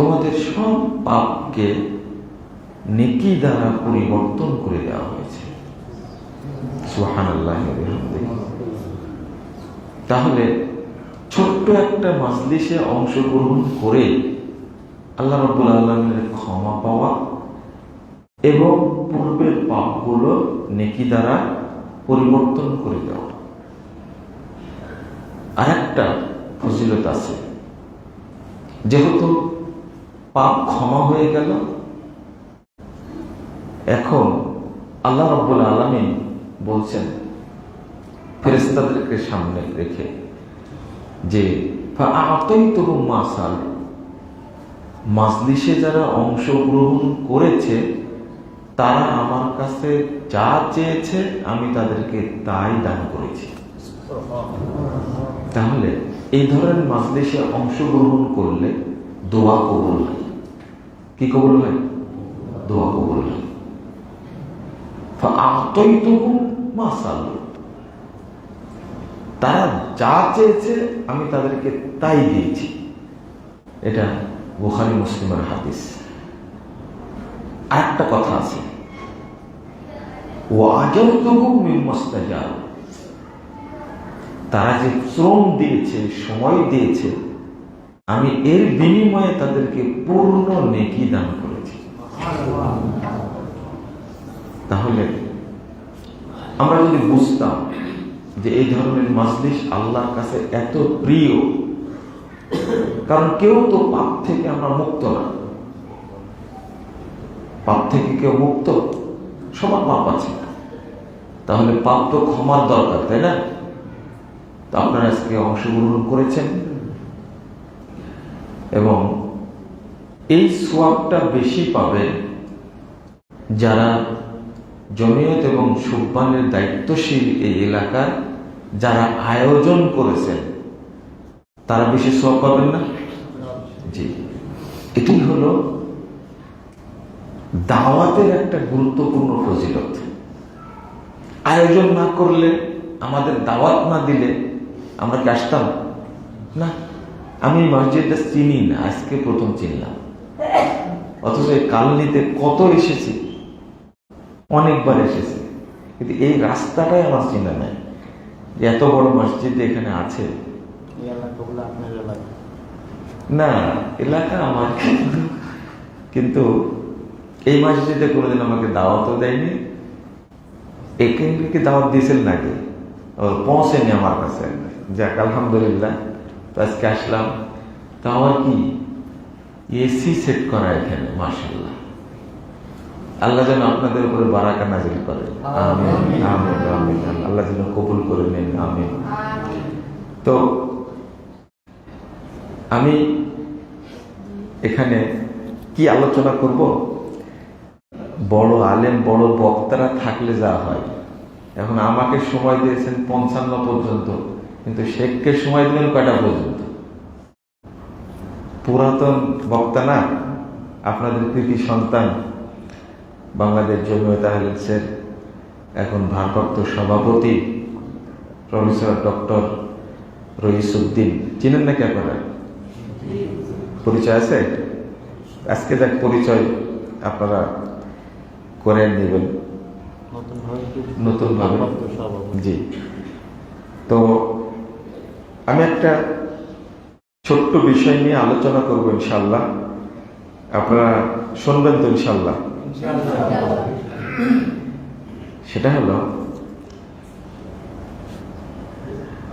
তোমাদের সব পাপকে নেকি দ্বারা পরিবর্তন করে দেওয়া হয়েছে। তাহলে ছোট্ট একটা মাজলিসে অংশগ্রহণ করে আল্লাহ রব্বুল আলমের ক্ষমা পাওয়া এবং পূর্বের পাপগুলো নেকি দ্বারা পরিবর্তন করে দেওয়া। আরেকটা ফজিলত আছে। যেহেতু পাপ ক্ষমা হয়ে গেল। এখন আল্লাহ রব্বুল আলমিন বলছেন ফেরেস্তাদেরকে সামনে রেখে যে মাসাল। যারা অংশগ্রহণ করেছে, তারা আমার কাছে যা চেয়েছে, আমি তাদেরকে তাই দান করেছি। তাহলে এই ধরনের মাজলিসে অংশগ্রহণ করলে দোয়া কবুল হয়। কি কবুল হয়? দোয়া কবুল হয়। তারা যা চেয়েছে আমি তাদেরকে তাই দিয়েছি। এটা বুখারি মুসলিমের হাদিস। আরেকটা কথা আছে। ও আজলতুকুম মিন মুস্তাজাব। তারা যে শ্রম দিয়েছে, সময় দিয়েছে আমি এর বিনিময়ে তাদেরকে পূর্ণ নেকি দান করেছি। তাহলে আমরা যদি বুঝতাম যে এই ধরনের মাজলিস আল্লাহর কাছে এত প্রিয়, কারণ কেউ তো পাপ থেকে আমরা মুক্ত না। পাপ থেকে কেউ মুক্ত? সবার পাপ আছে। তাহলে পাপ তো ক্ষমার দরকার, তাই না? তো আপনারা আজকে অংশগ্রহণ করেছেন। এবং এই সোয়াবটা বেশি পাবে যারা জমিয়ত এবং সুব্বানের দায়িত্বশীল এই এলাকার যারা আয়োজন করেছেন, তারা বেশি সোয়াব পাবেন না? জি। এটি হলো দাওয়াতের একটা গুরুত্বপূর্ণ ফজিলত। আয়োজন না করলে, আমাদের দাওয়াত না দিলে আমরা কি আসতাম? না। আমি মসজিদটা চিনি না আজকে প্রথম চিনলাম। অথচ এই কালনিতে কত এসেছি? অনেকবার এসেছি। কিন্তু এই রাস্তাটাই আমার চিনা নাই যে এত বড় মসজিদ এখানে আছে। না এলাকা আমার। কিন্তু এই মসজিদে কোনোদিন আমাকে দাওয়াতও দেয়নি। এখান থেকে দাওয়াত দিয়েছেন নাকি? পৌঁছেনি আমার কাছে। যাক আলহামদুলিল্লাহ। তো আজকে আসলাম। তা আমার কি? এসি সেট করা এখানে মার্শাল্লাহ আল্লাহ যেন আপনাদের উপরে বারাকা নাজিল করে। আল্লাহ যেন কবুল করে নেন, আমিন। তো, আমি এখানে কি আলোচনা করব? বড় আলেম, বড় বক্তারা থাকলে যা হয়। এখন আমাকে সময় দিয়েছেন পঞ্চান্ন পর্যন্ত। কিন্তু শেখকে সময় দিলেন কয়টা পর্যন্ত? পুরাতন বক্তা না? আপনাদের কৃতি সন্তান বাংলাদেশ জমিয়ত আহলেন্সের এখন ভারপ্রাপ্ত সভাপতি প্রফেসর ডক্টর রইসুদ্দিন চিনেন নাকি আপনারা? পরিচয় আছে? আজকে যাক পরিচয় আপনারা করে নেবেন। নতুনভাবে। জি। তো আমি একটা ছোট্ট বিষয় নিয়ে আলোচনা করব ইনশাল্লাহ আপনারা শুনবেন তো ইনশাল্লাহ সেটা হলো,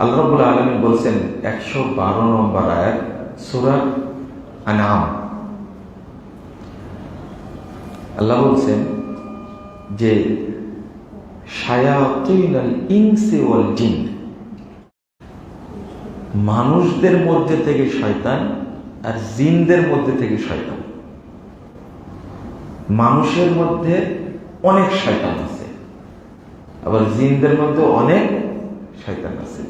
আল্লাহ আলামিন বলছেন একশো বারো নম্বর আয়াত, সূরা আনাম আল্লাহ বলছেন যে শায়াতিনাল ইনসি ওয়াল জিন। মানুষদের মধ্যে থেকে শয়তান আর জিনদের মধ্যে থেকে শয়তান। মানুষের মধ্যে অনেক শয়তান আছে, আবার জিনদের মধ্যে অনেক শয়তান আছে।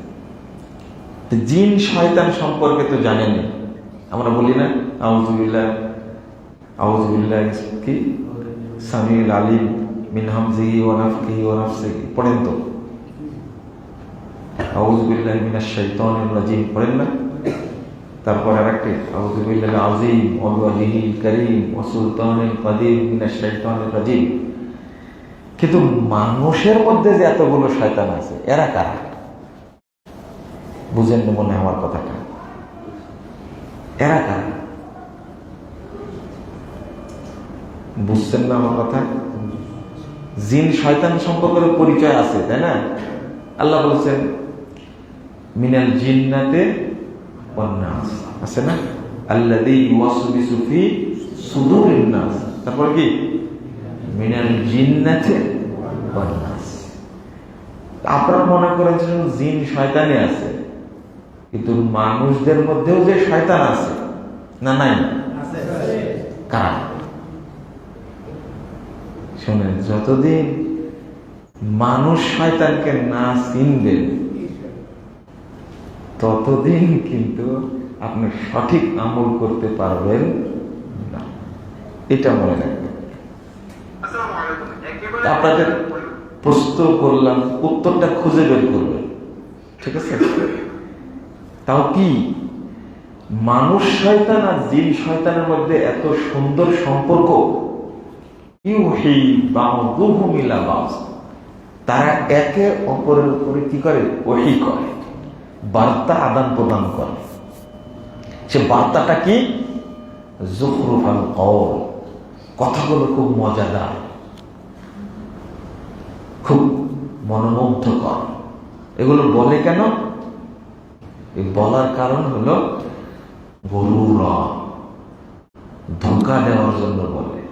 জিন শয়তান সম্পর্কে তো জানেনি আমরা বলি না? আউজুবিল্লাহ আউজুবিল্লাহ কি? সামিল আলিম মিন হামজিহি ওয়া নাফখিহি ওয়া নাফসিহি, পড়েন তো। কিন্তু মানুষের মধ্যে যে এতগুলো শয়তান আছে, এরা কারা? বুঝেন না মনে আমার কথাটা। এরা কারা? বুঝছেন না আমার কথা? জিন, শয়তান সম্পর্কে পরিচয় আছে, তাই না? আল্লাহ বলছেন মিনাল জিন্নাতে ওয়ান্নাস আছে না? আল্লাযী ইউওয়াসবিসু ফি সুদুরিন নাস। তারপর কি? মিনাল জিন্নাতে ওয়ান্নাস আপনারা মনে করেছেন জিন শয়তানে আছে কিন্তু মানুষদের মধ্যেও যে শয়তান আছে না নাই? কারা? শোনেন যতদিন মানুষ শয়তানকে না চিনবেন ততদিন কিন্তু আপনি সঠিক আমল করতে পারবেন না। এটা মনে রাখবেন। আপনাদের প্রশ্ন করলাম উত্তরটা খুঁজে বের করবেন। ঠিক আছে? তাও কি? মানুষ শয়তান আর জিন শয়তানের মধ্যে এত সুন্দর সম্পর্ক। তারা একে অপরের উপরে কি করে? ওহি করে। বার্তা আদান প্রদান করে। সে বার্তাটা কি? জুখরুফাল কওল। কথাগুলো খুব মজাদার। খুব মনোমুগ্ধকর। এগুলো বলে কেন? বলার কারণ হলো গরুর ধোকা দেওয়ার জন্য বলে।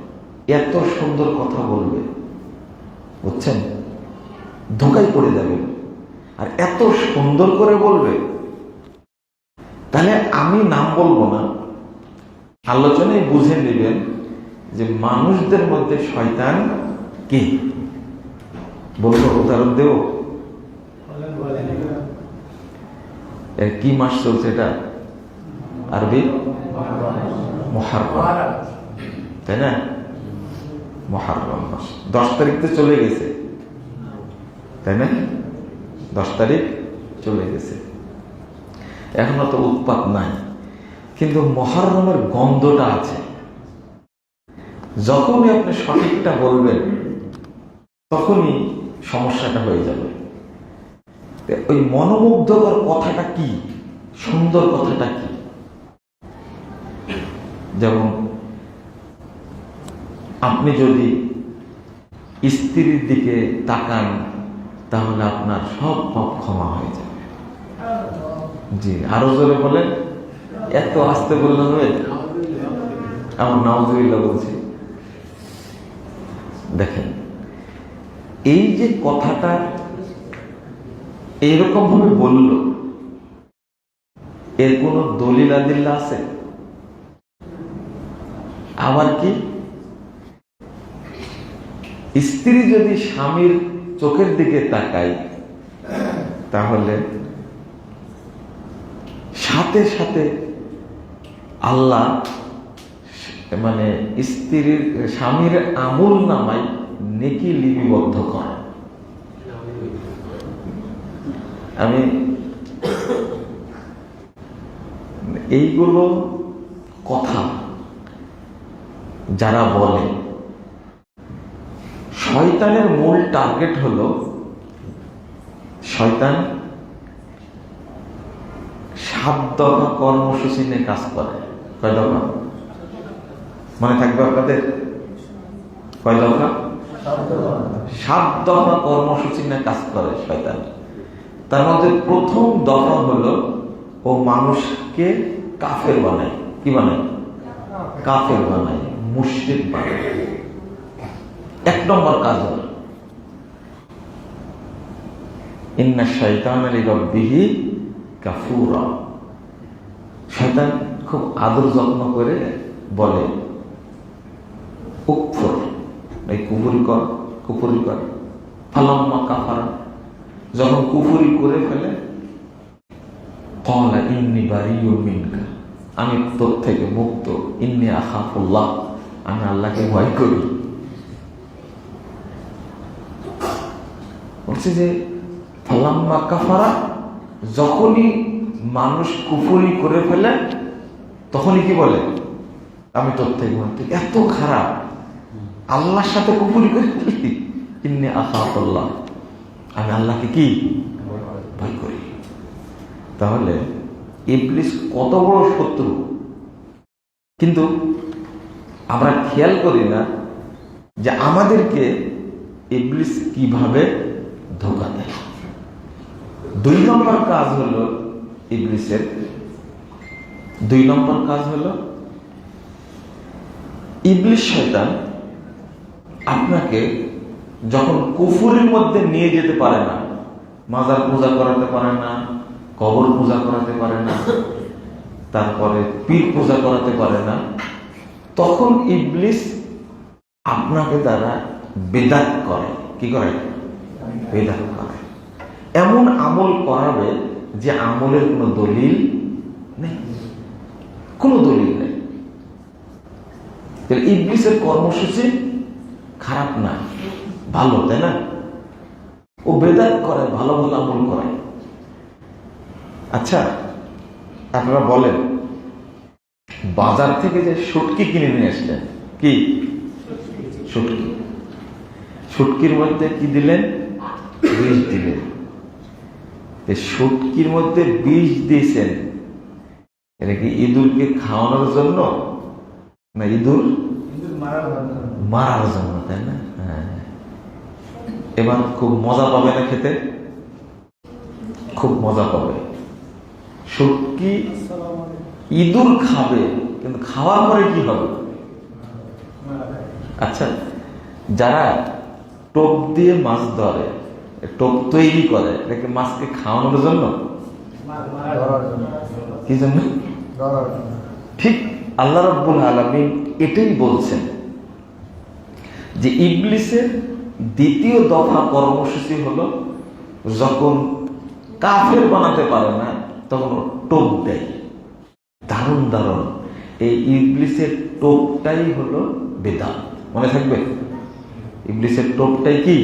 এত সুন্দর কথা বলবে। বুঝছেন? ধোকায় পড়ে যাবে। আর এত সুন্দর করে বলবে। তাহলে আমি নাম বলব না। আলোচনায় বুঝে নেবেন যে মানুষদের মধ্যে শয়তান কি? বলব উদাহরণ দেব? কি মাস চলছে এটা? আরবি? মহারম। তাই না? মহারম মাস। দশ তারিখ তো চলে গেছে। তাই না? দশ তারিখ চলে গেছে। এখনও তো উৎপাত নাই। কিন্তু মহারমের গন্ধটা আছে। যখনই আপনি সঠিকটা বলবেন, তখনই সমস্যাটা হয়ে যাবে। ওই মনোমুগ্ধকর কথাটা কি? সুন্দর কথাটা কি? যেমন, আপনি যদি স্ত্রীর দিকে তাকান তাহলে আপনার সব পাপ ক্ষমা হয়ে যাবে। জি আরও জোরে বলেন। এত আস্তে বললে হবে? আমার নাওজুবিল্লা বলছি। দেখেন এই যে কথাটা এইরকম ভাবে বলল এর কোন দলিল আদিল্লা আছে? আবার কি? স্ত্রী যদি স্বামীর চোখের দিকে তাকাই, তাহলে সাথে সাথে আল্লাহ মানে স্ত্রীর, স্বামীর আমল নামায় নেকি লিপিবদ্ধ করে। আমি এইগুলো কথা যারা বলে শয়তানের মূল টার্গেট হলো শয়তান সাত দফা কর্মসূচি নিয়ে কাজ করে। কয় দফা? মনে থাকবে আপনাদের? কয় দফা? সাত দফা কর্মসূচি নিয়ে কাজ করে শয়তান। তার মধ্যে প্রথম দফা হলো ও মানুষকে কাফের বানায়। কি বানায়? কাফের বানায়, মুশরিক বানায়। এক নম্বর কাজ হল, ইন্না শৈতান আলী রব্বিহি কাফুরা। শয়তান খুব আদর যত্ন করে বলে, উকফর, এই কুফুরি কর কুফুরি কর। ফালাম্মা কাফারা। যখন কুফুরি করে ফেলে কলা ইন্নি বারিউ মিনকা। আমি তোর থেকে মুক্ত, ইন্নি আখাফুল্লাহ। আমি আল্লাহকে ভয় করি। বলছে যে, ফালাম্মা কাফারা যখনই মানুষ কুফুরি করে ফেলে, তখনই কি বলে? আমি তোর থেকে এত খারাপ। আল্লাহর সাথে কুপুরি করে ফেললি ইন্নি আল্লাহ আমি আল্লাহকে কি? ভয় করি। তাহলে ইবলিস কত বড় শত্রু। কিন্তু আমরা খেয়াল করি না যে আমাদেরকে ইবলিস কীভাবে ধোকা দেয়। দুই নম্বর কাজ হলো ইবলিসের। দুই নম্বর কাজ হলো, ইবলিস শয়তান আপনাকে যখন কুফুরের মধ্যে নিয়ে যেতে পারে না, মাজার পূজা করাতে পারে না, কবর পূজা করাতে পারে না, তারপরে পীর পূজা করাতে পারে না, তখন ইবলিস আপনাকে দ্বারা বেদাত করে। কি করে? বেদাত করে। এমন আমল করাবে যে আমলের কোনো দলিল নেই। কোনো দলিল নেই। ইবলিসের কর্মসূচি খারাপ না ভালো তাই না? ও বেদাত করে ভালো ভালো আমল করে। আচ্ছা আপনারা বলেন বাজার থেকে যে সুটকি কিনে নিয়ে আসলেন কি? সুটকি সুটকির মধ্যে কি দিলেন? বিষ দিলেন এই সুটকির মধ্যে বিষ দিয়েছেন। এটা কি ইঁদুরকে খাওয়ানোর জন্য? না ইঁদুর? মারার জন্য। তাই না? হ্যাঁ। এবার খুব মজা পাবে না খেতে? খুব মজা পাবে। শুটকি ইঁদুর খাবে কিন্তু খাওয়ার পরে কি হবে? আচ্ছা যারা টোপ দিয়ে মাছ ধরে টোপ তৈরি করে। এটাকে মাছকে খাওয়ানোর জন্য? কি জন্য? ঠিক আল্লাহ রব্বুল আলমিন এটাই বলছেন যে ইবলিসের দ্বিতীয় দফা কর্মসূচি হলো যখন কাফের বানাতে পারে না, তখন টোপ দেয়। দারুণ দারুণ। এই ইবলিসের টোপটাই হলো বেদাত। মনে থাকবে? ইবলিসের টোপটাই কি?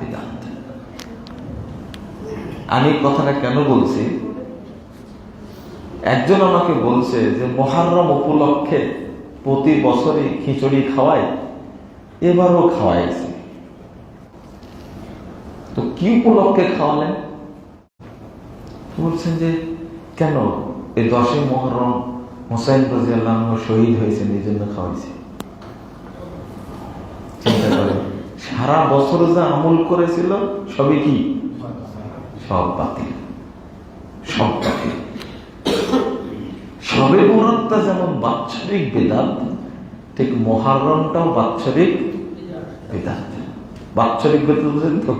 বেদাত। আমি কথাটা কেন বলছি? একজন আমাকে বলছে যে মহারম উপলক্ষে প্রতি বছরই খিচুড়ি খাওয়ায়, এবারও খাওয়াইছে। তো কি উপলক্ষে খাওয়ালেন? বলছেন যে, কেন? এই দশই মহরম হোসাইন রাজিয়াল্লাহ শহীদ হয়েছেন, এই জন্য খাওয়াইছে। সারা বছর যা আমল করেছিল, সবই কি? সব বাতিল সব বাতিল। সবে বরাতটা যেমন বাৎসরিক বেদাত ঠিক মহারমটাও বাৎসরিক বেদাত বাৎসরিক বেদাত বুঝেন তো?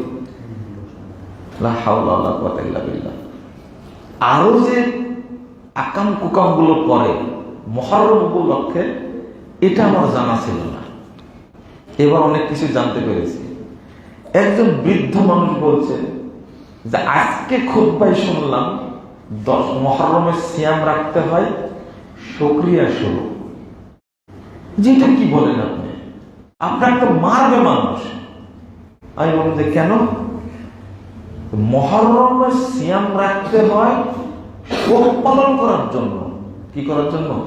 আরও যে আকাম কুকামগুলো করে মহারম উপলক্ষে, এটা আমার জানা ছিল না। এবার অনেক কিছু জানতে পেরেছি। একজন বৃদ্ধ মানুষ বলছে যে আজকে পাই শুনলাম, দশ মহরমের সিয়াম রাখতে হয় সক্রিয়া শুরু। যেটা কি বলেন আপনি? আপনার তো মারবে মানুষ। আমি বললাম যে কেন? মহরমের সিয়াম রাখতে হয়, শোক পালন করার জন্য। কি করার জন্য?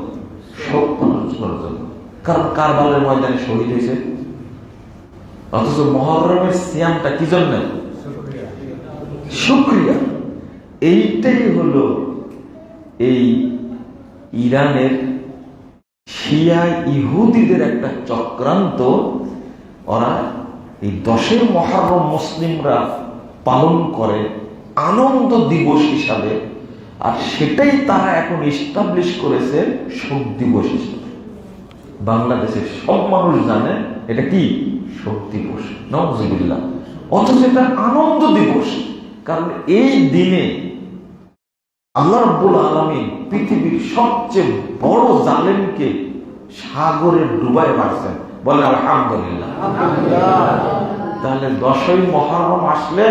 শোক পালন করার জন্য। কারণ কারবালের ময়দানে শহীদ হয়েছে। অথচ মহরমের সিয়ামটা কি জন্য? শুক্রিয়া এইটাই হলো এই ইরানের শিয়া ইহুদিদের একটা চক্রান্ত। ওরা এই দশের মহারম মুসলিমরা পালন করে আনন্দ দিবস হিসাবে, আর সেটাই তারা এখন ইস্টাবলিশ করেছে শোক দিবস হিসাবে। বাংলাদেশের সব মানুষ জানে এটা কি? শোক দিবস। নজবিল্লা অথচ এটা আনন্দ দিবস। কারণ এই দিনে আল্লাহ রব্বুল আলমী পৃথিবীর সবচেয়ে বড় জালেমকে সাগরে ডুবাই মারছেন। বলে আলহামদুলিল্লাহ। তাহলে দশই মহরম আসলে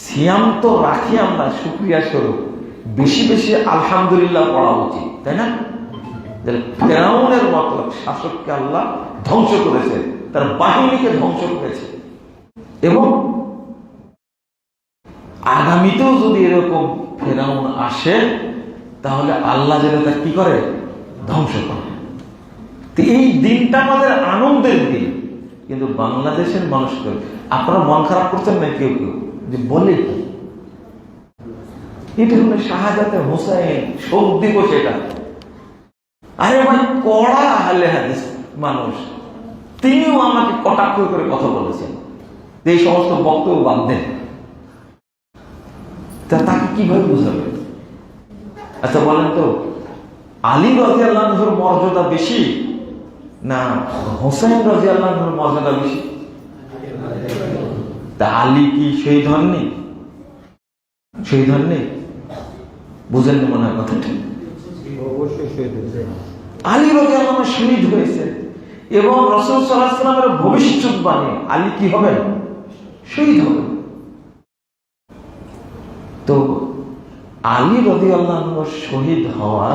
সিয়াম তো রাখি আমরা শুক্রিয়া স্বরূপ। বেশি বেশি আলহামদুলিল্লাহ পড়া উচিত তাই না? ফেরাউনের মতো শাসককে আল্লাহ ধ্বংস করেছে তার বাহিনীকে ধ্বংস করেছে। এবং আগামীতেও যদি এরকম ফেরাউন আসে, তাহলে আল্লাহ যেন তা কি করে? ধ্বংস করে। এই দিনটা আমাদের আনন্দের দিন। কিন্তু বাংলাদেশের মানুষকে, আপনারা মন খারাপ করছেন না কেউ কেউ? যে বলে কি? এটা হলো শাহজাতে হোসাইন শোক দিবস এটা। আরে ভাই, কড়া হালে হাদিস মানুষ। তিনিও আমাকে কটাক্ষ করে কথা বলেছেন। এই সমস্ত বক্তব্য বাদ দেন। তা তাকে কীভাবে বুঝাবে? আচ্ছা বলেন তো, আলী রাজি আল্লাহর মর্যাদা বেশি না হোসেন রাজি আল্লাহর মর্যাদা বেশি? তা আলী কি শহীদ হননি শহীদ হননি বুঝেন না মনে হয় কথাটা। আলী রাজি আল্লাহ শহীদ হয়েছে এবং রসুল সাল্লাহামের ভবিষ্যৎবাণী, আলী কি হবেন? শহীদ হবেন। তো আলী রদি আল্লাহ শহীদ হওয়া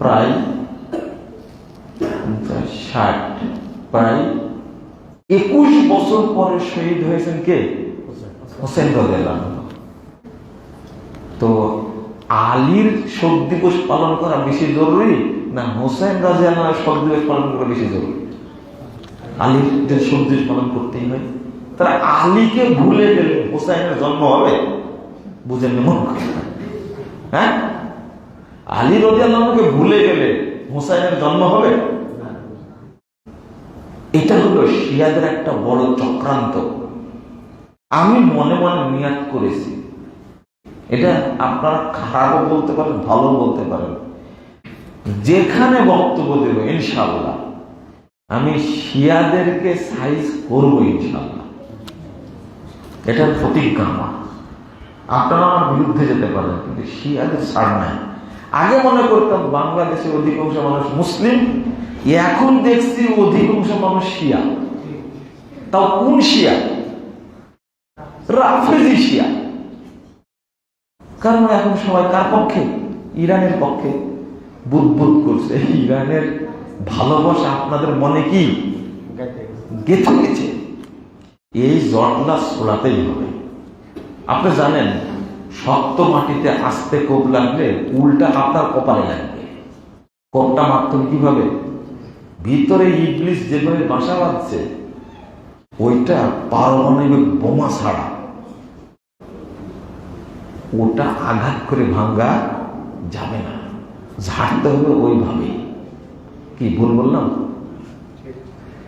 প্রায় ষাট, প্রায় একুশ বছর পরে শহীদ হয়েছেন কে? হোসেন রদি আল্লাহ তো আলীর শোক দিবস পালন করা বেশি জরুরি না হোসেন রাজা আল্লাহ শোক দিবস পালন করা বেশি জরুরি? আলীর শোক দিবস পালন করতেই হয়। তারা আলীকে ভুলে গেলে হোসেনের জন্ম হবে? বুঝেন মন হ্যাঁ? আলী রদি আল্লাহকে ভুলে গেলে হোসাইনের জন্ম হবে? এটা হলো শিয়াদের একটা বড় চক্রান্ত। আমি মনে মনে নিয়াত করেছি। এটা আপনারা খারাপও বলতে পারেন ভালো বলতে পারেন। যেখানে বক্তব্য দেব ইনশাল্লাহ আমি শিয়াদেরকে সাইজ করব ইনশাল্লাহ এটার প্রতিজ্ঞা আমার। আপনারা আমার বিরুদ্ধে যেতে পারেন কিন্তু শিয়াদের ছাড় নাই। আগে মনে করতাম বাংলাদেশের অধিকাংশ মানুষ মুসলিম এখন দেখছি অধিকাংশ মানুষ শিয়া। তাও কোন শিয়া? রাফেজি শিয়া। কারণ এখন সবাই কার পক্ষে? ইরানের পক্ষে। বুদবুদ করছে। ইরানের ভালোবাসা আপনাদের মনে কি? গেছে। গেথে গেছে। এই জটলা ছোড়াতেই হবে। আপনি জানেন শক্ত মাটিতে আস্তে কোপ লাগলে উল্টা আপনার কপালে লাগবে। কোপটা মারতেন কীভাবে? ভিতরে ইবলিশ যেভাবে বাসা বাঁধছে ওইটা পারমাণবিক বোমা ছাড়া। ওটা আঘাত করে ভাঙ্গা যাবে না। ঝাড়তে হবে ওইভাবে কি ভুল বললাম?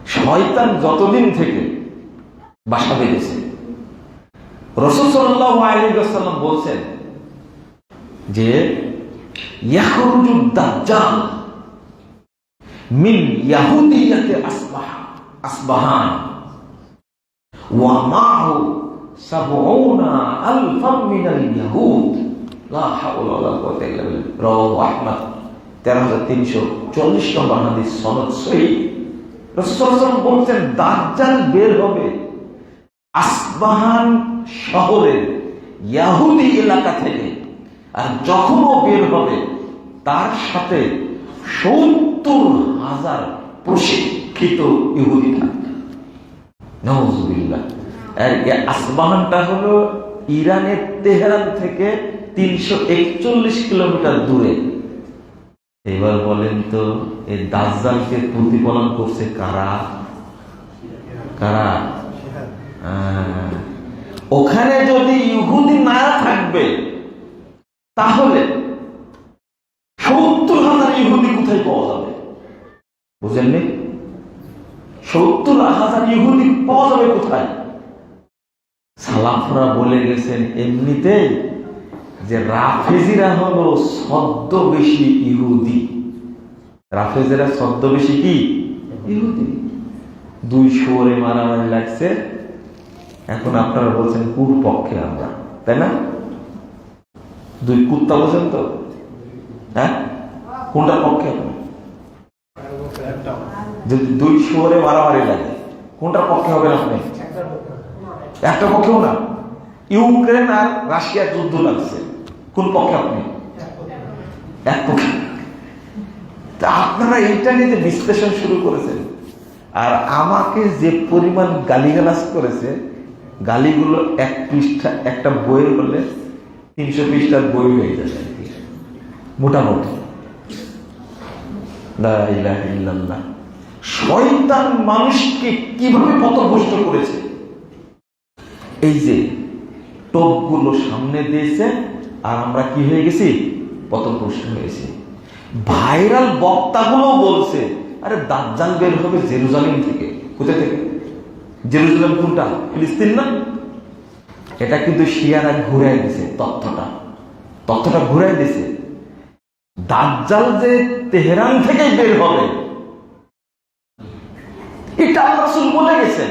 শয়তান যতদিন থেকে বাসা বেঁধেছে রসুল বলছেন যে দাজ্জাল মিন আসবাহান। ওয়া মাহু সাবউনা আলফাম মিনাল ইয়াহুদ। লা হাওলা ওয়ালা কুওয়াতা ইল্লা বিল্লাহ। রাওয়াহু আহমদ। 13340 নম্বর হাদিস সনদ সহিহ। রাসূল সাল্লাল্লাহু আলাইহি বলছেন, দাজ্জাল বের হবে আসবাহান শহরের ইয়াহুদি এলাকা থেকে। আর যখন ও বের হবে, তার সাথে সত্তর হাজার প্রশিক্ষিত ইহুদি থাকবে। আর আসবাহানটা হলো ইরানের তেহরান থেকে তিনশো একচল্লিশ কিলোমিটার দূরে। এবার বলেন তো এই দাজ্জালকে প্রতিফলন করছে কারা? কারা? ওখানে যদি ইহুদি না থাকবে, তাহলে সত্তর হাজার ইহুদি কোথায় পাওয়া যাবে? বুঝেননি? সত্তর হাজার ইহুদি পাওয়া যাবে কোথায়? সালাফরা বলে গেছেন এমনিতেই যে রাফেজিরা হলো সদ্য বেশি ইহুদি। রাফেজিরা সদ্য বেশি কি? ইহুদি। দুই শোরে মারামারি লাগছে। এখন আপনারা বলছেন কুর পক্ষে আমরা, তাই না? দুই কুত্তা বলছেন তো? হ্যাঁ? কোনটার পক্ষে যদি দুই শোরে মারামারি লাগে কোনটার পক্ষে হবেন আপনি? একটা পক্ষেও না? ইউক্রেন আর রাশিয়ার যুদ্ধ লাগছে, কোন পক্ষে আপনি? এক পক্ষে। আপনারা এইটা নিয়ে বিশ্লেষণ শুরু করেছেন, আর আমাকে যে পরিমাণ গালিগালাজ করেছে গালিগুলো এক পৃষ্ঠা, একটা বইয়ের হলে তিনশো পৃষ্ঠার বই হয়ে যাবে আর কি। মোটামুটি। শয়তান মানুষকে কীভাবে পথভ্রষ্ট করেছে? এই যে টোপগুলো সামনে দিয়েছে, আর আমরা কি হয়ে গেছি? পথভ্রষ্ট হয়েছি। ভাইরাল বক্তাগুলো বলছে, আরে দাজ্জাল বের হবে জেরুজালেম থেকে, কোথা থেকে? জেরুজালেম কোনটা? ফিলিস্তিন না? এটা কিন্তু শিয়ারা ঘুরাই দিছে তথ্যটা। তথ্যটা ঘুরাই দিছে। দাজ্জাল যে তেহরান থেকে বের হবে, এটা আল্লাহ রাসূল বলে গেছেন।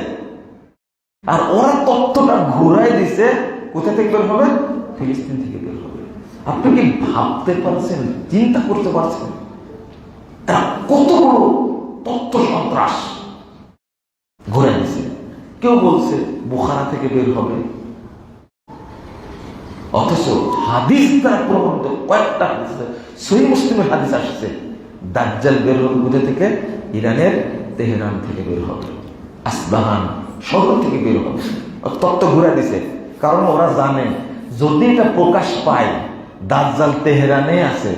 আর ওরা তথ্যটা ঘুরাই দিছে, কোথা থেকে বের হবে? ফিলিস্তিন থেকে বের হবে। আপনি কি ভাবতে পারছেন, চিন্তা করতে পারছেন? কত বড় তথ্য সন্ত্রাস? কেউ বলছে বোখারা থেকে বের হবে। অথচ হাদিস দ্বারা প্রমাণিত কয়েকটা হাদিস সহি মুসলিমের হাদিস আসছে, দাজ্জাল বের হবে কোথা থেকে? ইরানের তেহরান থেকে বের হবে। আসবাহান শহর থেকে বের হবে। তত্ত্ব ঘুরে দিছে, কারণ ওরা জানে, যদি এটা প্রকাশ পায়, দাজ্জাল তেহরানে আছে,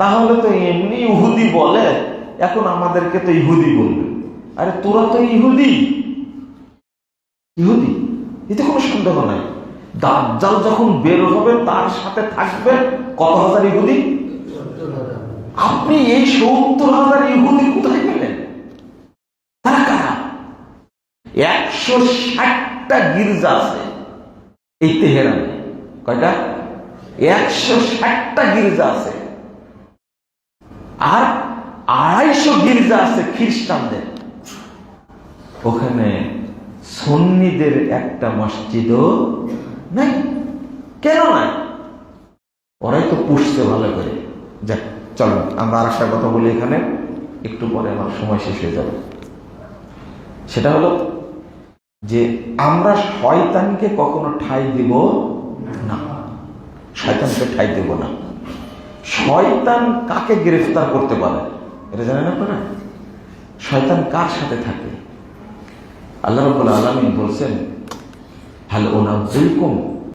তাহলে তো এমনি ইহুদি বলে, এখন আমাদেরকে তো ইহুদি বলবে। আরে তোরা তো ইহুদি। ইহুদি এতে কোনো সন্দেহ নাই। দাজ্জাল যখন বের হবে, তার সাথে থাকবে কত হাজার ইহুদি? আপনি এই সত্তর হাজার ইহুদি কোথায় পেলেন? তারা কারা? একশো ষাটটা গির্জা আছে এই তেহেরানে। কয়টা? একশো ষাটটা গির্জা আছে। আর আড়াইশো গির্জা আছে খ্রিস্টানদের। ওখানে সন্নিদের একটা মসজিদও নাই। কেন নাই? ওরাই তো পুষছে ভালো করে। যাক, চলো, আমরা আর একটা কথা বলি এখানে। একটু পরে আমার সময় শেষ হয়ে যাবে। সেটা হলো যে আমরা শয়তানকে কখনো ঠাই দিব না। শয়তানকে ঠাই দেব না। শয়তান কাকে গ্রেফতার করতে পারে? এটা জানেন আপনারা? শয়তান কার সাথে থাকে? আল্লাহ রব্বুল আলমিন বলছেন হ্যালো ওনাবুলকুম